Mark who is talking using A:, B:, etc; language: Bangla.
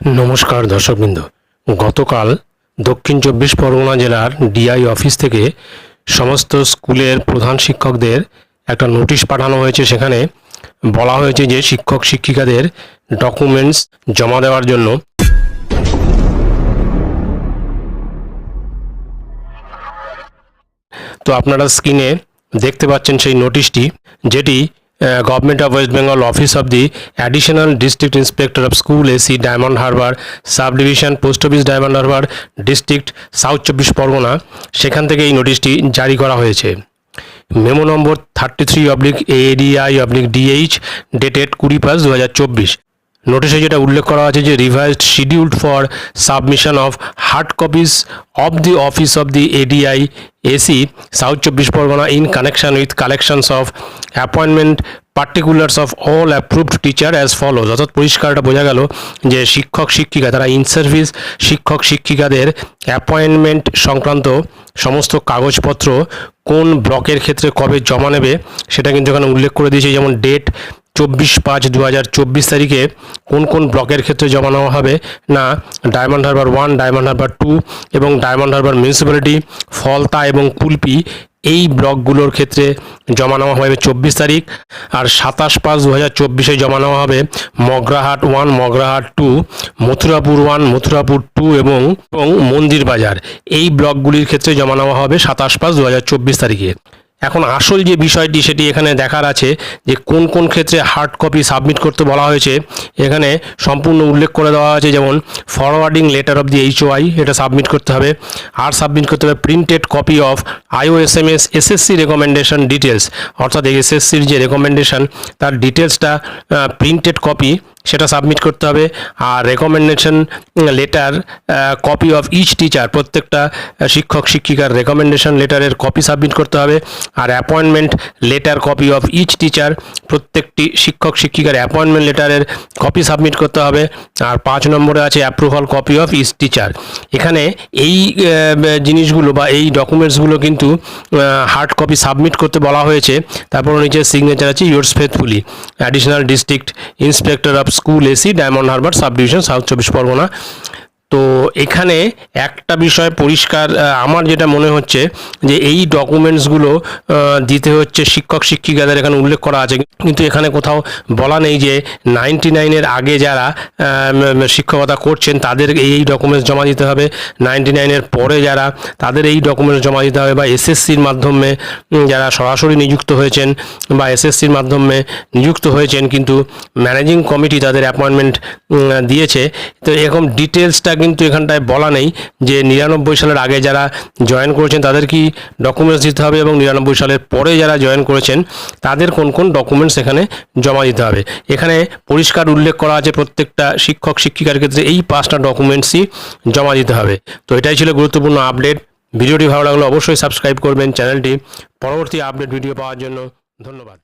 A: নমস্কার দর্শকবৃন্দ। গতকাল দক্ষিণ চব্বিশ পরগনা জেলার ডিআই অফিস থেকে সমস্ত স্কুলের প্রধান শিক্ষকদের একটা নোটিশ পাঠানো হয়েছে। সেখানে বলা হয়েছে যে শিক্ষক শিক্ষিকাদের ডকুমেন্টস জমা দেওয়ার জন্য তো আপনারা স্ক্রিনে দেখতে পাচ্ছেন সেই নোটিশটি, যেটি government of West Bengal office of the additional district inspector of school SE diamond harbour sub division post office diamond harbour district south চব্বিশ পরগনা সেখান থেকে এই নোটিশটি জারি করা হয়েছে। Memo number thirty three oblique ADI oblique DH dated কুড়ি পাঁচ দু হাজার চব্বিশ। নোটিশে যেটা উল্লেখ করা আছে যে revised scheduled for submission of hard copies of the office of the ADI SE south চব্বিশ Pargana in connection with collections of appointment particulars of all approved teacher as follows অর্থাৎ পরিষ্কারটা বোঝা গেল যে শিক্ষক, শিক্ষিকা, তারা ইন সার্ভিস শিক্ষক, শিক্ষিকাদের অ্যাপয়েন্টমেন্ট সংক্রান্ত সমস্ত কাগজপত্র কোন ব্লকের ক্ষেত্রে কবে জমা নেবে, সেটা কিন্তু এখানে উল্লেখ করে দিয়েছে। যেমন ডেট চব্বিশ পাঁচ দু তারিখে কোন কোন ব্লকের ক্ষেত্রে জমা নেওয়া হবে? না, diamond harbour one, diamond harbour two এবং ডায়মন্ড হারবার মিউনিসিপ্যালিটি, ফলতা এবং কুলপি এই ব্লকগুলোর ক্ষেত্রে জমা নেওয়া হবে চব্বিশ তারিখ। আর সাতাশ পাঁচ দু হাজার চব্বিশে জমা নেওয়া হবে Magrahat one, Magrahat two, Mathurapur one, Mathurapur two এবং মন্দির বাজার এই ব্লকগুলির ক্ষেত্রে জমা নেওয়া হবে সাতাশ পাঁচ দু হাজার চব্বিশ তারিখে। এখন আসল যে বিষয়টি সেটি এখানে দেখার আছে যে কোন কোন ক্ষেত্রে হার্ড কপি সাবমিট করতে বলা হয়েছে, এখানে সম্পূর্ণ উল্লেখ করে দেওয়া আছে যেমন forwarding letter of the HOI এটা সাবমিট করতে হবে, আর সাবমিট করতে হবে printed copy of IO S M S SSC recommendation details অর্থাৎ এসএসসির যে রেকমেন্ডেশন তার ডিটেলসটা প্রিন্টেড কপি সেটা সাবমিট করতে হবে। আর recommendation letter copy of each teacher প্রত্যেকটা শিক্ষক, শিক্ষিকার রেকমেন্ডেশন লেটারের কপি সাবমিট করতে হবে। আর appointment letter copy of each teacher প্রত্যেকটি শিক্ষক, শিক্ষিকার অ্যাপয়েন্টমেন্ট লেটারের কপি সাবমিট করতে হবে। আর পাঁচ নম্বরে আছে approval copy of each teacher এখানে এই জিনিসগুলো বা এই ডকুমেন্টসগুলো কিন্তু হার্ড কপি সাবমিট করতে বলা হয়েছে। তারপর নিচে সিগনেচার আছে yours faithfully additional district inspector of school SE diamond harbour sub division south চব্বিশ পরগনা। তো এখানে একটা বিষয় পরিষ্কার আমার যেটা মনে হচ্ছে যে এই ডকুমেন্টসগুলো দিতে হচ্ছে শিক্ষক শিক্ষিকাদের, এখানে উল্লেখ করা আছে। কিন্তু এখানে কোথাও বলা নেই যে নাইনটি নাইনের আগে যারা শিক্ষকতা করছেন, তাদের এই ডকুমেন্টস জমা দিতে হবে। নাইনটি নাইনের পরে যারা, তাদের এই ডকুমেন্টস জমা দিতে হবে বা এসএসসির মাধ্যমে যারা সরাসরি নিযুক্ত হয়েছেন বা এসএসসির মাধ্যমে নিযুক্ত হয়েছেন, কিন্তু ম্যানেজিং কমিটি তাদের অ্যাপয়েন্টমেন্ট দিয়েছে। তো এরকম ডিটেলসটা কিন্তু এখানটায় বলা নেই যে নিরানব্বই সালের আগে যারা জয়েন করেছেন তাদের কি ডকুমেন্টস দিতে হবে এবং নিরানব্বই সালের পরে যারা জয়েন করেছেন, তাদের কোন কোন ডকুমেন্টস এখানে জমা দিতে হবে? এখানে পরিষ্কার উল্লেখ করা আছে প্রত্যেকটা শিক্ষক, শিক্ষিকার ক্ষেত্রে এই পাঁচটা ডকুমেন্টসই জমা দিতে হবে। তো এটাই ছিল গুরুত্বপূর্ণ আপডেট ভিডিওটি ভালো লাগলে অবশ্যই সাবস্ক্রাইব করবেন চ্যানেলটি পরবর্তী আপডেট ভিডিও পাওয়ার জন্য ধন্যবাদ।